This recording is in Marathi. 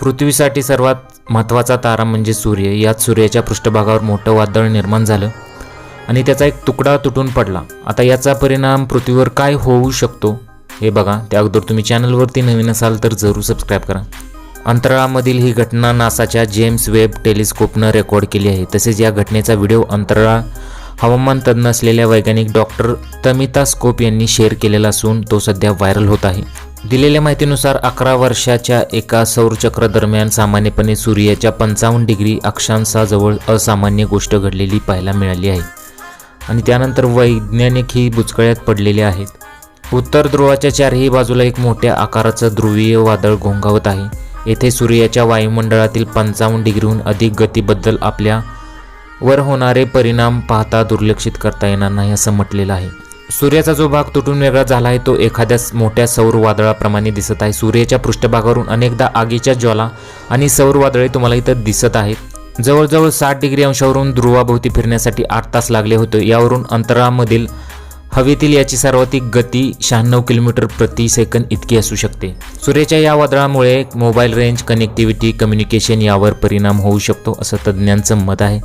पृथ्वीसाठी सर्वात महत्त्वाचा तारा म्हणजे सूर्य. यात सूर्याच्या पृष्ठभागावर मोठं वादळ निर्माण झालं आणि त्याचा एक तुकडा तुटून पडला. आता याचा परिणाम पृथ्वीवर काय होऊ शकतो हे बघा. त्या अगोदर तुम्ही चॅनलवरती नवीन असाल तर जरूर सबस्क्राईब करा. अंतराळामधील ही घटना नासाच्या जेम्स वेब टेलिस्कोपनं रेकॉर्ड केली आहे. तसेच या घटनेचा व्हिडिओ अंतराळ हवामान तज्ज्ञ असलेल्या वैज्ञानिक डॉक्टर तमिता स्कोप यांनी शेअर केलेला असून तो सध्या व्हायरल होत आहे. दिलेल्या माहितीनुसार अकरा वर्षाच्या एका सौरचक्र दरम्यान सामान्यपणे सूर्याच्या पंचावन्न डिग्री अक्षांशाजवळ असामान्य गोष्ट घडलेली पाहायला मिळाली आहे. आणि त्यानंतर वैज्ञानिक ही बुचकळ्यात पडलेले आहेत. उत्तर ध्रुवाच्या चारही बाजूला एक मोठ्या आकाराचं ध्रुवीय वादळ घोंगावत आहे. येथे सूर्याच्या वायुमंडळातील पंचावन्न डिग्रीहून अधिक गतीबद्दल आपल्या वर होणारे परिणाम पाहता दुर्लक्षित करता येणार नाही असं म्हटलेलं आहे. सूर्याचा जो भाग तुटून वेगळा झाला आहे तो एखाद्या मोठ्या सौर वादळाप्रमाणे दिसत आहे. सूर्याच्या पृष्ठभागावरून अनेकदा आगीच्या ज्वाला आणि सौर वादळे तुम्हाला इथं दिसत आहेत. जवळजवळ साठ डिग्री अंशावरून ध्रुवाभोवती फिरण्यासाठी आठ तास लागले होते. यावरून अंतराळामधील हवेतील याची सर्वाधिक गती शहाण्णव किलोमीटर प्रति सेकंद इतकी असू शकते. सूर्याच्या या वादळामुळे मोबाईल रेंज कनेक्टिव्हिटी कम्युनिकेशन यावर परिणाम होऊ शकतो असं तज्ज्ञांचं मत आहे.